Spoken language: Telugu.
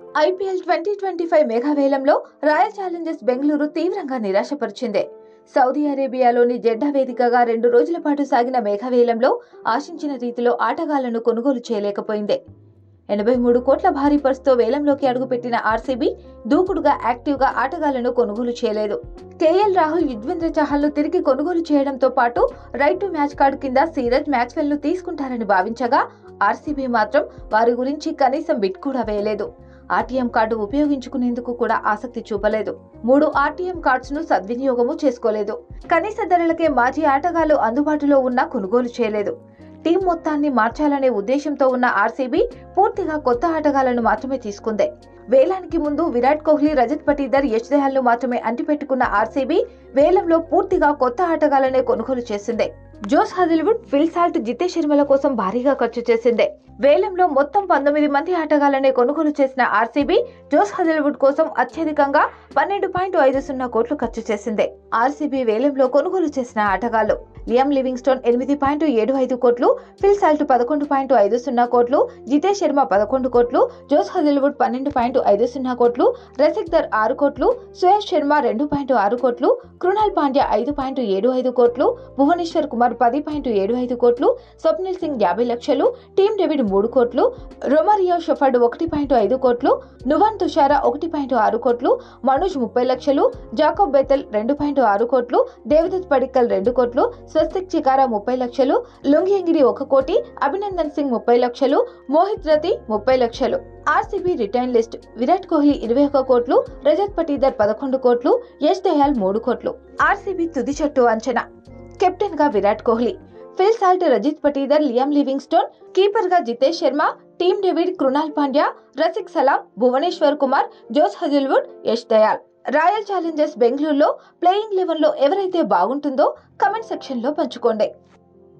ఐపీఎల్ ట్వంటీ ట్వంటీ ఫైవ్ మేఘావేలంలో రాయల్ ఛాలెంజర్స్ బెంగళూరు తీవ్రంగా నిరాశపరిచింది. సౌదీ అరేబియాలోని జెడ్డా వేదికగా రెండు రోజుల పాటు సాగిన మేఘావేలంలో ఆశించిన రీతిలో ఆటగాళ్ళను కొనుగోలు చేయలేకపోయింది. ఎనభై మూడు కోట్ల భారీ పర్సుతో వేలంలోకి అడుగుపెట్టిన ఆర్సీబీ దూకుడుగా యాక్టివ్గా ఆటగాళ్ళను కొనుగోలు చేయలేదు. కేఎల్ రాహుల్ యుజ్వేంద్ర చహల్ను తిరిగి కొనుగోలు చేయడంతో పాటు రైట్ టు మ్యాచ్ కార్డు కింద సీరజ్ మ్యాక్స్వెల్ను తీసుకుంటారని భావించగా ఆర్సీబీ మాత్రం వారి గురించి కనీసం బిట్ కూడా వేయలేదు. ఆర్టీఎం కార్డు ఉపయోగించుకునేందుకు కూడా ఆసక్తి చూపలేదు. మూడు ఆర్టీఎం కార్డ్స్ను సద్వినియోగము చేసుకోలేదు. కనీస ధరలకే మాజీ ఆటగాళ్ళు అందుబాటులో ఉన్నా కొనుగోలు చేయలేదు. టీం మొత్తాన్ని మార్చాలనే ఉద్దేశంతో ఉన్న ఆర్సీబీ పూర్తిగా కొత్త ఆటగాళ్ళను మాత్రమే తీసుకుంది. వేలానికి ముందు విరాట్ కోహ్లీ రజత్ పటీదర్ యశ్ దయాల్ను మాత్రమే అంటిపెట్టుకున్న ఆర్సీబీ వేలంలో పూర్తిగా కొత్త ఆటగాళ్ళనే కొనుగోలు చేసింది. Josh Hazlewood Phil Salt Jitesh శర్మల కోసం భారీగా ఖర్చు చేసిందే. వేలంలో మొత్తం పంతొమ్మిది మంది ఆటగాళ్ళనే కొనుగోలు చేసిన ఆర్సీబీ జోస్ హజల్వుడ్ కోసం అత్యధికంగా పన్నెండు పాయింట్ ఐదు సున్నా కోట్లు ఖర్చు చేసింది. ఆర్సీబీ వేలంలో కొనుగోలు చేసిన ఆటగాళ్ళు లియం లివింగ్స్టోన్ ఎనిమిది పాయింట్ ఏడు ఐదు కోట్లు ఫిల్ సాల్ట్ పదకొండు పాయింట్ ఐదు సున్నా కోట్లు జితేష్ శర్మ పదకొండు కోట్లు జోస్ హజల్వుడ్ పన్నెండు పాయింట్ ఐదు సున్నా కోట్లు రసిక్ దర్ ఆరు కోట్లు సుయేష్ శర్మ రెండు పాయింట్ ఆరు కోట్లు కృణాల్ పాండ్యా ఐదు పాయింట్ ఏడు ఐదు కోట్లు భువనేశ్వర్ కుమార్ పది పాయింట్ ఏడు ఐదు కోట్లు స్వప్నిల్ సింగ్ యాభై లక్షలు టీమ్ డేవిడ్ మూడు కోట్లు రొమారియో షెఫర్డ్ ఒకటి పాయింట్ ఐదు కోట్లు నువాన్ తుషారా ఒకటి పాయింట్ ఆరు కోట్లు మనోజ్ ముప్పై లక్షలు జాకబ్ బెతల్ రెండు పాయింట్ ఆరు కోట్లు దేవదత్ పడిక్కల్ రెండు కోట్లు స్వస్తిక్ చికారా ముప్పై లక్షలు లుంగియంగిరి ఒక కోటి అభినందన్ సింగ్ ముప్పై లక్షలు మోహిత్ రతి ముప్పై లక్షలు. RCB retain list Virat Kohli ఇరవై ఒక్క కోట్లు రజత్ పటీదర్ పదకొండు కోట్లు యశ్ దయాల్ మూడు కోట్లు. ఆర్సీబీ తుది జట్టు అంచనా. కెప్టెన్గా Virat Kohli Phil Salt Rajat Patidar Liam Livingstone కీపర్గా Jitesh Sharma Tim David Krunal Pandya Rasikh Salam Bhuvneshwar Kumar Josh Hazlewood Yash Dayal. Royal challengers బెంగళూరులో ప్లేయింగ్ లెవెన్లో ఎవరైతే బాగుంటుందో కమెంట్ సెక్షన్లో పంచుకోండి.